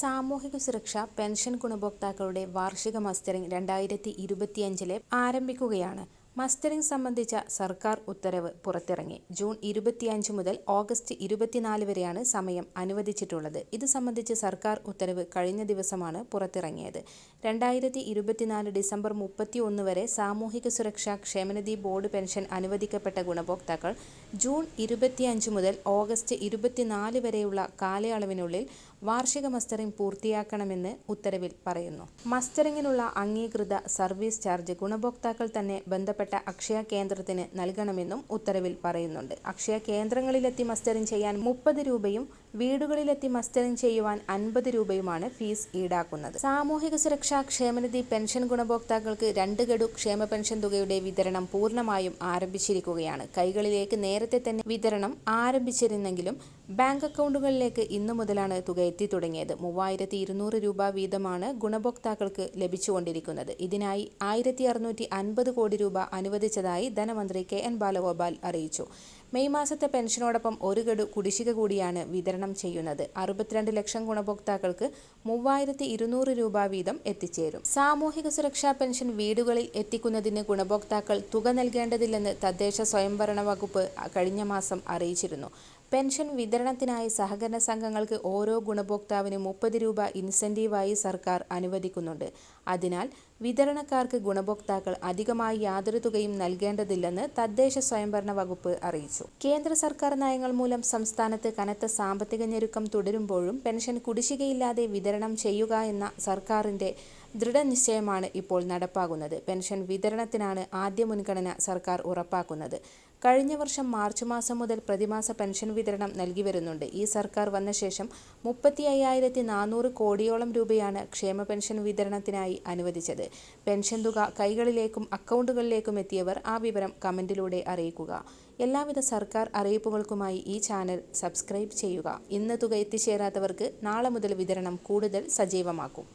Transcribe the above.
സാമൂഹിക സുരക്ഷ പെൻഷൻ ഗുണഭോക്താക്കളുടെ വാർഷിക മസ്റ്ററിംഗ് രണ്ടായിരത്തി ഇരുപത്തിയഞ്ചിലെ ആരംഭിക്കുകയാണ്. മസ്റ്ററിംഗ് സംബന്ധിച്ച സർക്കാർ ഉത്തരവ് പുറത്തിറങ്ങി. ജൂൺ ഇരുപത്തിയഞ്ച് മുതൽ ഓഗസ്റ്റ് ഇരുപത്തിനാല് വരെയാണ് സമയം അനുവദിച്ചിട്ടുള്ളത്. ഇത് സംബന്ധിച്ച് സർക്കാർ ഉത്തരവ് കഴിഞ്ഞ ദിവസമാണ് പുറത്തിറങ്ങിയത്. രണ്ടായിരത്തി ഇരുപത്തിനാല് ഡിസംബർ മുപ്പത്തി ഒന്ന് വരെ സാമൂഹിക സുരക്ഷാ ക്ഷേമനിധി ബോർഡ് പെൻഷൻ അനുവദിക്കപ്പെട്ട ഗുണഭോക്താക്കൾ ജൂൺ ഇരുപത്തിയഞ്ച് മുതൽ ഓഗസ്റ്റ് ഇരുപത്തിനാല് വരെയുള്ള കാലയളവിനുള്ളിൽ വാർഷിക മസ്റ്ററിംഗ് പൂർത്തിയാക്കണമെന്ന് ഉത്തരവിൽ പറയുന്നു. മസ്റ്ററിംഗിനുള്ള അംഗീകൃത സർവീസ് ചാർജ് ഗുണഭോക്താക്കൾ തന്നെ ബന്ധപ്പെട്ട അക്ഷയ കേന്ദ്രത്തിന് നൽകണമെന്നും ഉത്തരവിൽ പറയുന്നുണ്ട്. അക്ഷയ കേന്ദ്രങ്ങളിലെത്തി മസ്റ്ററിംഗ് ചെയ്യാൻ മുപ്പത് രൂപയും വീടുകളിലെത്തി മസ്റ്ററിംഗ് ചെയ്യുവാൻ അൻപത് രൂപയുമാണ് ഫീസ് ഈടാക്കുന്നത്. സാമൂഹിക സുരക്ഷാ ക്ഷേമനിധി പെൻഷൻ ഗുണഭോക്താക്കൾക്ക് രണ്ട് ഗഡു ക്ഷേമ പെൻഷൻ തുകയുടെ വിതരണം പൂർണമായും ആരംഭിച്ചിരിക്കുകയാണ്. കൈകളിലേക്ക് നേരത്തെ തന്നെ വിതരണം ആരംഭിച്ചിരുന്നെങ്കിലും ബാങ്ക് അക്കൗണ്ടുകളിലേക്ക് ഇന്നു മുതലാണ് തുക എത്തി തുടങ്ങിയത്. മൂവായിരത്തി ഇരുന്നൂറ് രൂപ വീതമാണ് ഗുണഭോക്താക്കൾക്ക് ലഭിച്ചുകൊണ്ടിരിക്കുന്നത്. ഇതിനായി ആയിരത്തി അറുന്നൂറ്റി അൻപത് കോടി രൂപ അനുവദിച്ചതായി ധനമന്ത്രി കെ എൻ ബാലഗോപാൽ അറിയിച്ചു. മെയ് മാസത്തെ പെൻഷനോടൊപ്പം ഒരു ഗഡു കുടിശ്ശിക കൂടിയാണ് വിതരണം ചെയ്യുന്നത്. അറുപത്തിരണ്ട് ലക്ഷം ഗുണഭോക്താക്കൾക്ക് മൂവായിരത്തി ഇരുന്നൂറ് രൂപ വീതം എത്തിച്ചേരും. സാമൂഹിക സുരക്ഷാ പെൻഷൻ വീടുകളിൽ എത്തിക്കുന്നതിന് ഗുണഭോക്താക്കൾ തുക നൽകേണ്ടതില്ലെന്ന് തദ്ദേശ സ്വയംഭരണ വകുപ്പ് കഴിഞ്ഞ മാസം അറിയിച്ചിരുന്നു. പെൻഷൻ വിതരണത്തിനായി സഹകരണ സംഘങ്ങൾക്ക് ഓരോ ഗുണഭോക്താവിനും മുപ്പത് രൂപ ഇൻസെന്റീവായി സർക്കാർ അനുവദിക്കുന്നുണ്ട്. അതിനാൽ വിതരണക്കാർക്ക് ഗുണഭോക്താക്കൾ അധികമായി യാതൊരു തുകയും നൽകേണ്ടതില്ലെന്ന് തദ്ദേശ സ്വയംഭരണ വകുപ്പ് അറിയിച്ചു. കേന്ദ്ര സർക്കാർ നയങ്ങൾ മൂലം സംസ്ഥാനത്ത് കനത്ത സാമ്പത്തിക ഞെരുക്കം തുടരുമ്പോഴും പെൻഷൻ കുടിശ്ശികയില്ലാതെ വിതരണം ചെയ്യുക എന്ന സർക്കാരിന്റെ ദൃഢനിശ്ചയമാണ് ഇപ്പോൾ നടപ്പാകുന്നത് പെൻഷൻ വിതരണത്തിനാണ് ആദ്യ മുൻഗണന സർക്കാർ ഉറപ്പാക്കുന്നത്. കഴിഞ്ഞ വർഷം മാർച്ച് മാസം മുതൽ പ്രതിമാസ പെൻഷൻ വിതരണം നൽകി വരുന്നുണ്ട്. ഈ സർക്കാർ വന്ന ശേഷം മുപ്പത്തി അയ്യായിരത്തി നാനൂറ് കോടിയോളം രൂപയാണ് ക്ഷേമ പെൻഷൻ വിതരണത്തിനായി അനുവദിച്ചത്. പെൻഷൻ തുക കൈകളിലേക്കും അക്കൗണ്ടുകളിലേക്കും എത്തിയവർ ആ വിവരം കമന്റിലൂടെ അറിയിക്കുക. എല്ലാവിധ സർക്കാർ അറിയിപ്പുകൾക്കുമായി ഈ ചാനൽ സബ്സ്ക്രൈബ് ചെയ്യുക. ഇന്ന് തുക എത്തിച്ചേരാത്തവർക്ക് നാളെ മുതൽ വിതരണം കൂടുതൽ സജീവമാക്കും.